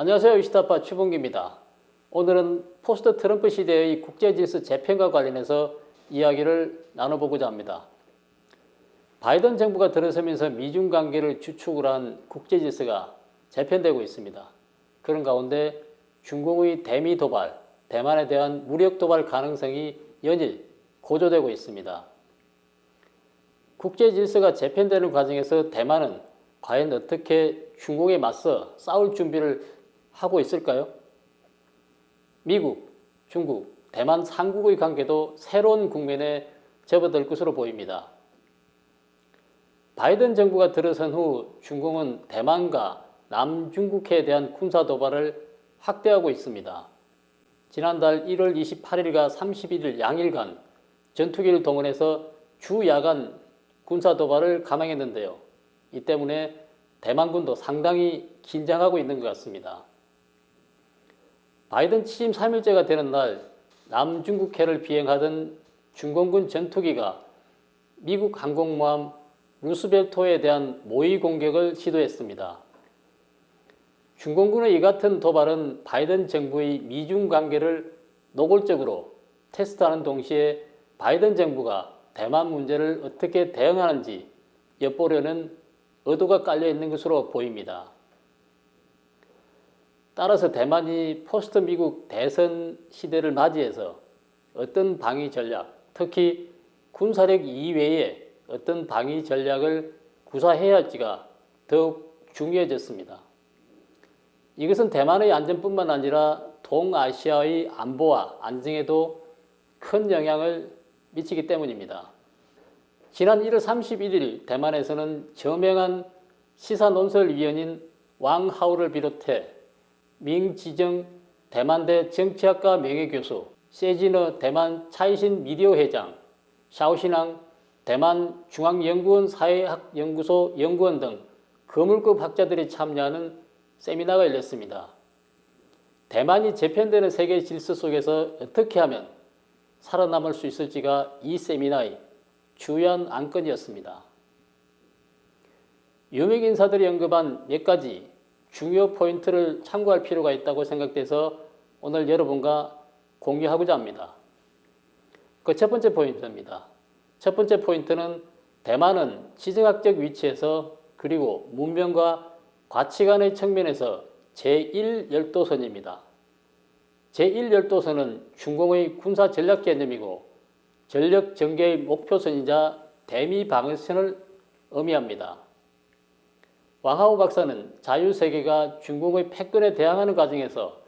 안녕하세요. 이시타파 추봉기입니다. 오늘은 포스트 트럼프 시대의 국제 질서 재편과 관련해서 이야기를 나눠보고자 합니다. 바이든 정부가 들어서면서 미중 관계를 주축으로 한 국제 질서가 재편되고 있습니다. 그런 가운데 중공의 대미 도발, 대만에 대한 무력 도발 가능성이 연일 고조되고 있습니다. 국제 질서가 재편되는 과정에서 대만은 과연 어떻게 중국에 맞서 싸울 준비를 하고 있을까요? 미국, 중국, 대만 삼국의 관계도 새로운 국면에 접어들 것으로 보입니다. 바이든 정부가 들어선 후 중국은 대만과 남중국해에 대한 군사 도발을 확대하고 있습니다. 지난달 1월 28일과 31일 양일간 전투기를 동원해서 주 야간 군사 도발을 감행했는데요. 이 때문에 대만군도 상당히 긴장하고 있는 것 같습니다. 바이든 취임 3일째가 되는 날 남중국해를 비행하던 중공군 전투기가 미국 항공모함 루스벨토에 대한 모의 공격을 시도했습니다. 중공군의 이 같은 도발은 바이든 정부의 미중 관계를 노골적으로 테스트하는 동시에 바이든 정부가 대만 문제를 어떻게 대응하는지 엿보려는 의도가 깔려 있는 것으로 보입니다. 따라서 대만이 포스트 미국 대선 시대를 맞이해서 어떤 방위 전략, 특히 군사력 이외에 어떤 방위 전략을 구사해야 할지가 더욱 중요해졌습니다. 이것은 대만의 안전뿐만 아니라 동아시아의 안보와 안정에도 큰 영향을 미치기 때문입니다. 지난 1월 31일 대만에서는 저명한 시사논설위원인 왕하우를 비롯해 민지정 대만대 정치학과 명예교수, 세진어 대만 차이신 미디어 회장, 샤오신앙 대만 중앙연구원 사회학연구소 연구원 등 거물급 학자들이 참여하는 세미나가 열렸습니다. 대만이 재편되는 세계 질서 속에서 어떻게 하면 살아남을 수 있을지가 이 세미나의 주요한 안건이었습니다. 유명 인사들이 언급한 몇 가지 중요 포인트를 참고할 필요가 있다고 생각돼서 오늘 여러분과 공유하고자 합니다. 그 첫 번째 포인트입니다. 첫 번째 포인트는 대만은 지정학적 위치에서 그리고 문명과 가치관의 측면에서 제1열도선입니다. 제1열도선은 중공의 군사 전략 개념이고 전력 전개의 목표선이자 대미 방어선을 의미합니다. 왕하우 박사는 자유세계가 중국의 패권에 대항하는 과정에서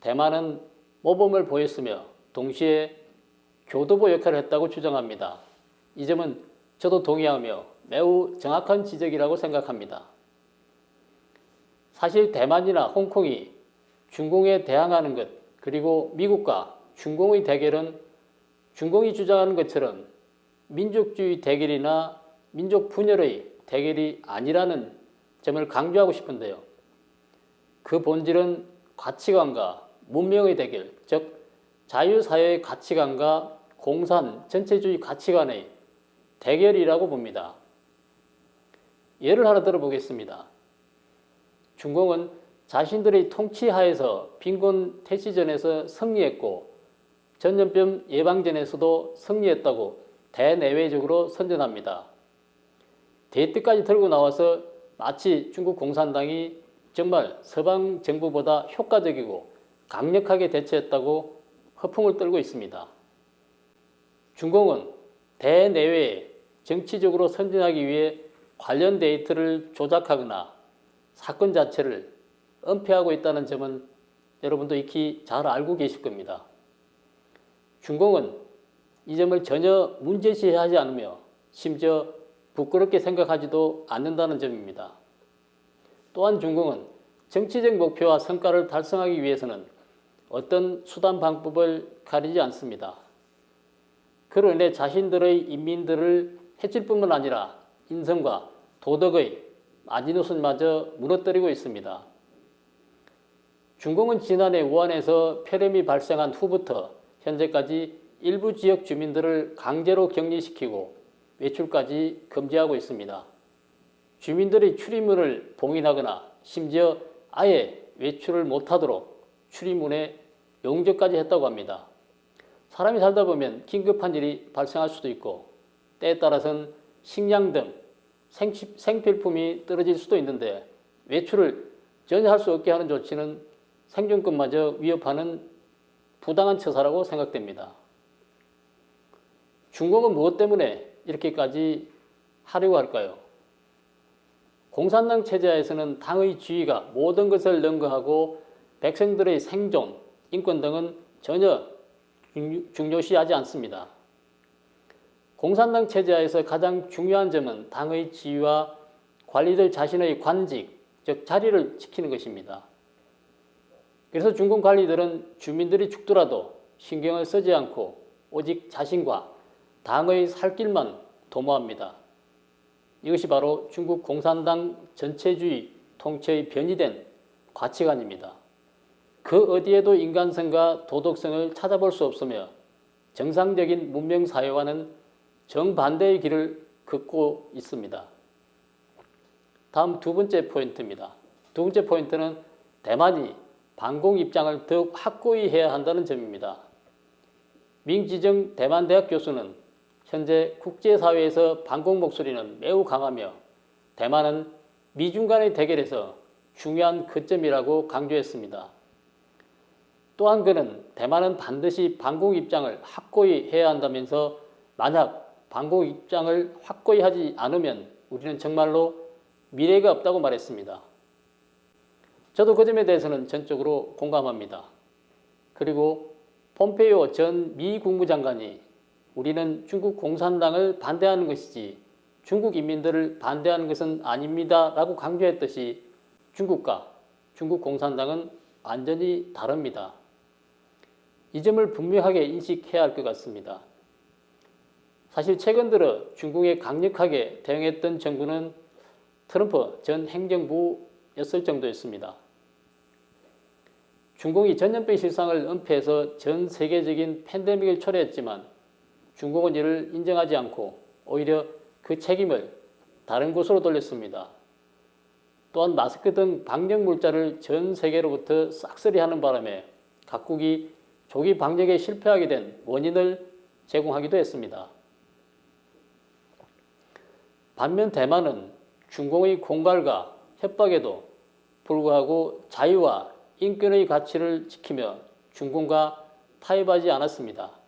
대만은 모범을 보였으며 동시에 교도보 역할을 했다고 주장합니다. 이 점은 저도 동의하며 매우 정확한 지적이라고 생각합니다. 사실 대만이나 홍콩이 중공에 대항하는 것 그리고 미국과 중공의 대결은 중공이 주장하는 것처럼 민족주의 대결이나 민족 분열의 대결이 아니라는 점을 강조하고 싶은데요. 그 본질은 가치관과 문명의 대결, 즉 자유사회의 가치관과 공산 전체주의 가치관의 대결이라고 봅니다. 예를 하나 들어보겠습니다. 중공은 자신들의 통치하에서 빈곤 퇴치전에서 승리했고 전염병 예방전에서도 승리했다고 대내외적으로 선전합니다. 대뜻까지 들고 나와서 마치 중국 공산당이 정말 서방 정부보다 효과적이고 강력하게 대처했다고 허풍을 떨고 있습니다. 중공은 대내외에 정치적으로 선전하기 위해 관련 데이터를 조작하거나 사건 자체를 은폐하고 있다는 점은 여러분도 익히 잘 알고 계실 겁니다. 중공은 이 점을 전혀 문제시하지 않으며 심지어 부끄럽게 생각하지도 않는다는 점입니다. 또한 중공은 정치적 목표와 성과를 달성하기 위해서는 어떤 수단 방법을 가리지 않습니다. 그로 인해 자신들의 인민들을 해칠 뿐만 아니라 인성과 도덕의 마지노선마저 무너뜨리고 있습니다. 중공은 지난해 우한에서 폐렴이 발생한 후부터 현재까지 일부 지역 주민들을 강제로 격리시키고 외출까지 금지하고 있습니다. 주민들의 출입문을 봉인하거나 심지어 아예 외출을 못하도록 출입문에 용접까지 했다고 합니다. 사람이 살다 보면 긴급한 일이 발생할 수도 있고 때에 따라서는 식량 등 생, 생필품이 떨어질 수도 있는데 외출을 전혀 할 수 없게 하는 조치는 생존권마저 위협하는 부당한 처사라고 생각됩니다. 중국은 무엇 때문에 이렇게까지 하려고 할까요? 공산당 체제에서는 당의 지위가 모든 것을 능가하고 백성들의 생존, 인권 등은 전혀 중요- 중요시하지 않습니다. 공산당 체제하에서 가장 중요한 점은 당의 지위와 관리들 자신의 관직, 즉 자리를 지키는 것입니다. 그래서 중공 관리들은 주민들이 죽더라도 신경을 쓰지 않고 오직 자신과 당의 살 길만 도모합니다. 이것이 바로 중국 공산당 전체주의 통치의 변이된 가치관입니다. 그 어디에도 인간성과 도덕성을 찾아볼 수 없으며 정상적인 문명 사회와는 정반대의 길을 걷고 있습니다. 다음 두 번째 포인트입니다. 두 번째 포인트는 대만이 반공 입장을 더욱 확고히 해야 한다는 점입니다. 민지정 대만대학 교수는 현재 국제사회에서 반공 목소리는 매우 강하며 대만은 미중 간의 대결에서 중요한 거점이라고 강조했습니다. 또한 그는 대만은 반드시 반공 입장을 확고히 해야 한다면서 만약 반공 입장을 확고히 하지 않으면 우리는 정말로 미래가 없다고 말했습니다. 저도 그 점에 대해서는 전적으로 공감합니다. 그리고 폼페이오 전 미 국무장관이 우리는 중국 공산당을 반대하는 것이지 중국 인민들을 반대하는 것은 아닙니다. 라고 강조했듯이 중국과 중국 공산당은 완전히 다릅니다. 이 점을 분명하게 인식해야 할 것 같습니다. 사실 최근 들어 중국에 강력하게 대응했던 정부는 트럼프 전 행정부였을 정도였습니다. 중국이 전염병 실상을 은폐해서 전 세계적인 팬데믹을 초래했지만 중국은 이를 인정하지 않고 오히려 그 책임을 다른 곳으로 돌렸습니다. 또한 마스크 등 방역 물자를 전 세계로부터 싹쓸이 하는 바람에 각국이 조기 방역에 실패하게 된 원인을 제공하기도 했습니다. 반면 대만은 중공의 공갈과 협박에도 불구하고 자유와 인권의 가치를 지키며 중공과 타협하지 않았습니다.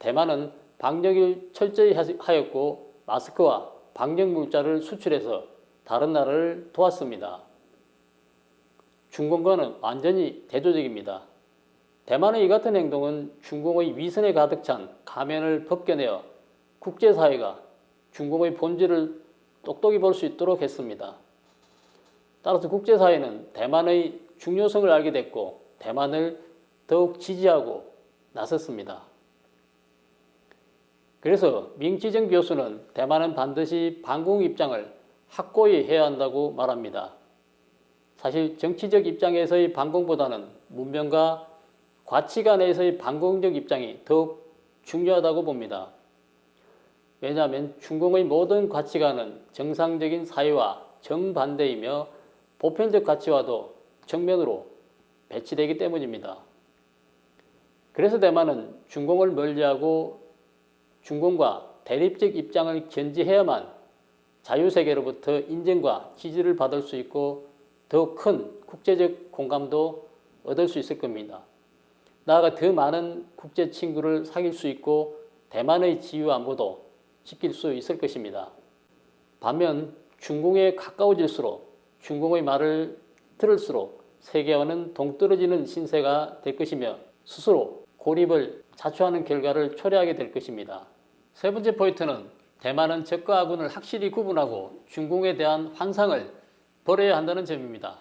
대만은 방역을 철저히 하였고 마스크와 방역 물자를 수출해서 다른 나라를 도왔습니다. 중공과는 완전히 대조적입니다. 대만의 이 같은 행동은 중공의 위선에 가득 찬 가면을 벗겨내어 국제사회가 중공의 본질을 똑똑히 볼 수 있도록 했습니다. 따라서 국제사회는 대만의 중요성을 알게 됐고 대만을 더욱 지지하고 나섰습니다. 그래서 민지정 교수는 대만은 반드시 반공 입장을 확고히 해야 한다고 말합니다. 사실 정치적 입장에서의 반공보다는 문명과 가치 관에서의 반공적 입장이 더욱 중요하다고 봅니다. 왜냐하면 중공의 모든 가치관은 정상적인 사회와 정반대이며 보편적 가치와도 정면으로 배치되기 때문입니다. 그래서 대만은 중공을 멀리하고 중공과 대립적 입장을 견지해야만 자유세계로부터 인정과 지지를 받을 수 있고 더 큰 국제적 공감도 얻을 수 있을 겁니다. 나아가 더 많은 국제 친구를 사귈 수 있고 대만의 지위 안보도 지킬 수 있을 것입니다. 반면 중공에 가까워질수록 중공의 말을 들을수록 세계와는 동떨어지는 신세가 될 것이며 스스로 고립을 자초하는 결과를 초래하게 될 것입니다. 세 번째 포인트는 대만은 적과 아군을 확실히 구분하고 중공에 대한 환상을 버려야 한다는 점입니다.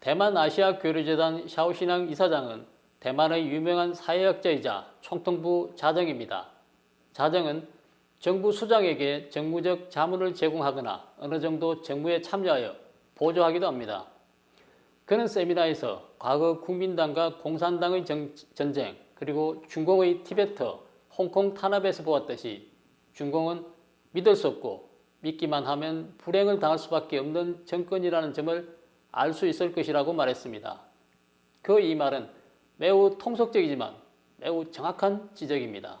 대만 아시아 교류재단 샤오신앙 이사장은 대만의 유명한 사회학자이자 총통부 자정입니다. 자정은 정부 수장에게 정무적 자문을 제공하거나 어느 정도 정무에 참여하여 보조하기도 합니다. 그는 세미나에서 과거 국민당과 공산당의 정, 전쟁 그리고 중공의 티베터, 홍콩 탄압에서 보았듯이 중공은 믿을 수 없고 믿기만 하면 불행을 당할 수밖에 없는 정권이라는 점을 알 수 있을 것이라고 말했습니다. 그 이 말은 매우 통속적이지만 매우 정확한 지적입니다.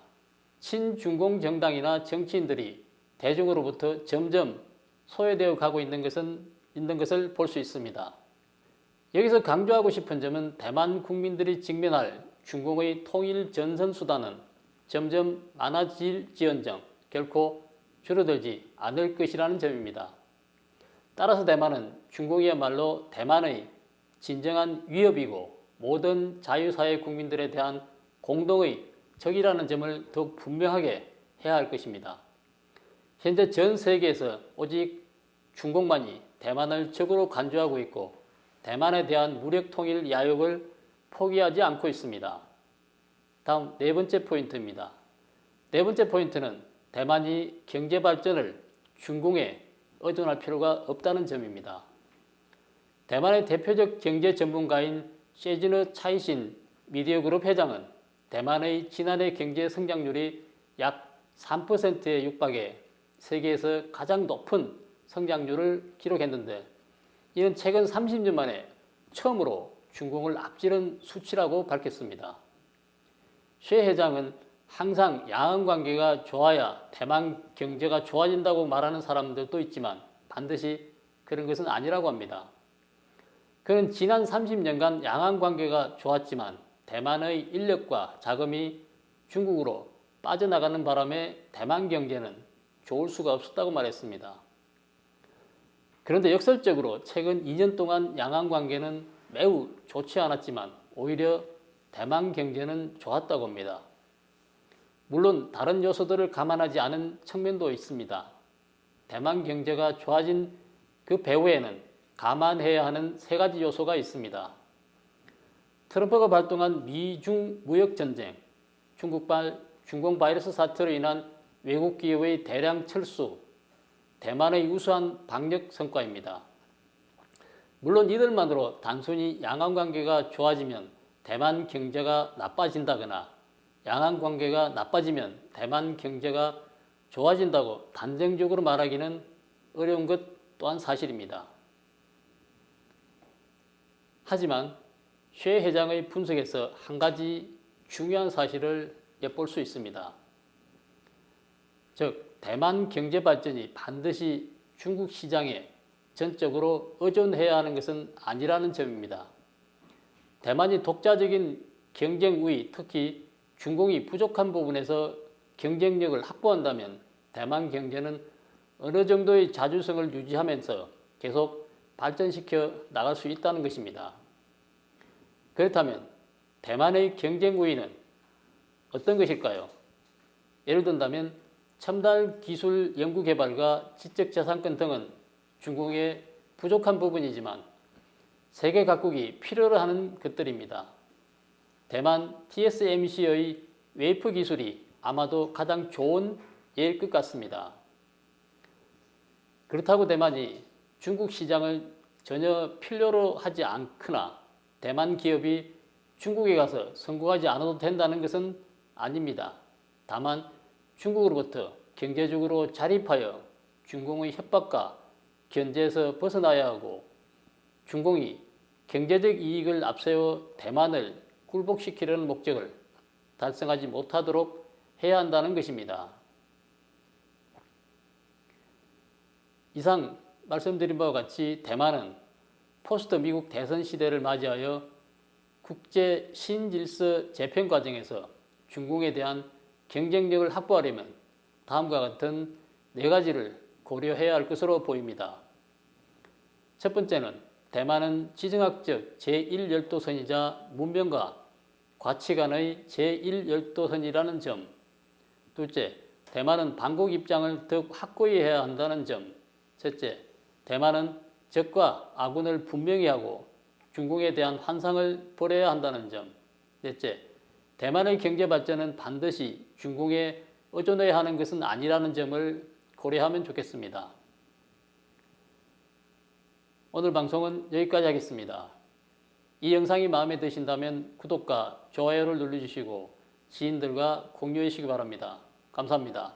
친중공 정당이나 정치인들이 대중으로부터 점점 소외되어 가고 있는 것은 있는 것을 볼 수 있습니다. 여기서 강조하고 싶은 점은 대만 국민들이 직면할 중공의 통일 전선 수단은 점점 많아질지언정 결코 줄어들지 않을 것이라는 점입니다. 따라서 대만은 중공이야말로 대만의 진정한 위협이고 모든 자유사회 국민들에 대한 공동의 적이라는 점을 더욱 분명하게 해야 할 것입니다. 현재 전 세계에서 오직 중국만이 대만을 적으로 간주하고 있고 대만에 대한 무력 통일 야욕을 포기하지 않고 있습니다. 다음 네 번째 포인트입니다. 네 번째 포인트는 대만이 경제 발전을 중공에 의존할 필요가 없다는 점입니다. 대만의 대표적 경제 전문가인 세진의 차이신 미디어 그룹 회장은 대만의 지난해 경제 성장률이 약 3%에 육박해 세계에서 가장 높은 성장률을 기록했는데 이는 최근 30년 만에 처음으로 중공을 앞지른 수치라고 밝혔습니다. 薛 회장은 항상 양안 관계가 좋아야 대만 경제가 좋아진다고 말하는 사람들도 있지만 반드시 그런 것은 아니라고 합니다. 그는 지난 30년간 양안 관계가 좋았지만 대만의 인력과 자금이 중국으로 빠져나가는 바람에 대만 경제는 좋을 수가 없었다고 말했습니다. 그런데 역설적으로 최근 2년 동안 양안 관계는 매우 좋지 않았지만 오히려 대만 경제는 좋았다고 합니다. 물론 다른 요소들을 감안하지 않은 측면도 있습니다. 대만 경제가 좋아진 그 배후에는 감안해야 하는 세 가지 요소가 있습니다. 트럼프가 발동한 미중 무역 전쟁, 중국발 중공 바이러스 사태로 인한 외국 기업의 대량 철수, 대만의 우수한 방역 성과입니다. 물론 이들만으로 단순히 양안 관계가 좋아지면 대만 경제가 나빠진다거나 양안 관계가 나빠지면 대만 경제가 좋아진다고 단정적으로 말하기는 어려운 것 또한 사실입니다. 하지만 薛 회장의 분석에서 한 가지 중요한 사실을 엿볼 수 있습니다. 즉, 대만 경제 발전이 반드시 중국 시장에 전적으로 의존해야 하는 것은 아니라는 점입니다. 대만이 독자적인 경쟁 우위, 특히 중공이 부족한 부분에서 경쟁력을 확보한다면 대만 경제는 어느 정도의 자주성을 유지하면서 계속 발전시켜 나갈 수 있다는 것입니다. 그렇다면 대만의 경쟁 우위는 어떤 것일까요? 예를 든다면 첨단 기술 연구 개발과 지적 재산권 등은 중국의 부족한 부분이지만 세계 각국이 필요로 하는 것들입니다. 대만 TSMC의 웨이프 기술이 아마도 가장 좋은 예일 것 같습니다. 그렇다고 대만이 중국 시장을 전혀 필요로 하지 않거나 대만 기업이 중국에 가서 성공하지 않아도 된다는 것은 아닙니다. 다만 중국으로부터 경제적으로 자립하여 중공의 협박과 견제에서 벗어나야 하고 중공이 경제적 이익을 앞세워 대만을 굴복시키려는 목적을 달성하지 못하도록 해야 한다는 것입니다. 이상 말씀드린 바와 같이 대만은 포스트 미국 대선 시대를 맞이하여 국제 신질서 재편 과정에서 중국에 대한 경쟁력을 확보하려면 다음과 같은 네 가지를 고려해야 할 것으로 보입니다. 첫 번째는 대만은 지정학적 제1열도선이자 문명과 가치관의 제1열도선이라는 점. 둘째, 대만은 반국 입장을 더욱 확고히 해야 한다는 점. 셋째, 대만은 적과 아군을 분명히 하고 중국에 대한 환상을 버려야 한다는 점. 넷째, 대만의 경제 발전은 반드시 중국에 의존해야 하는 것은 아니라는 점을 고려하면 좋겠습니다. 오늘 방송은 여기까지 하겠습니다. 이 영상이 마음에 드신다면 구독과 좋아요를 눌러주시고 지인들과 공유해 주시기 바랍니다. 감사합니다.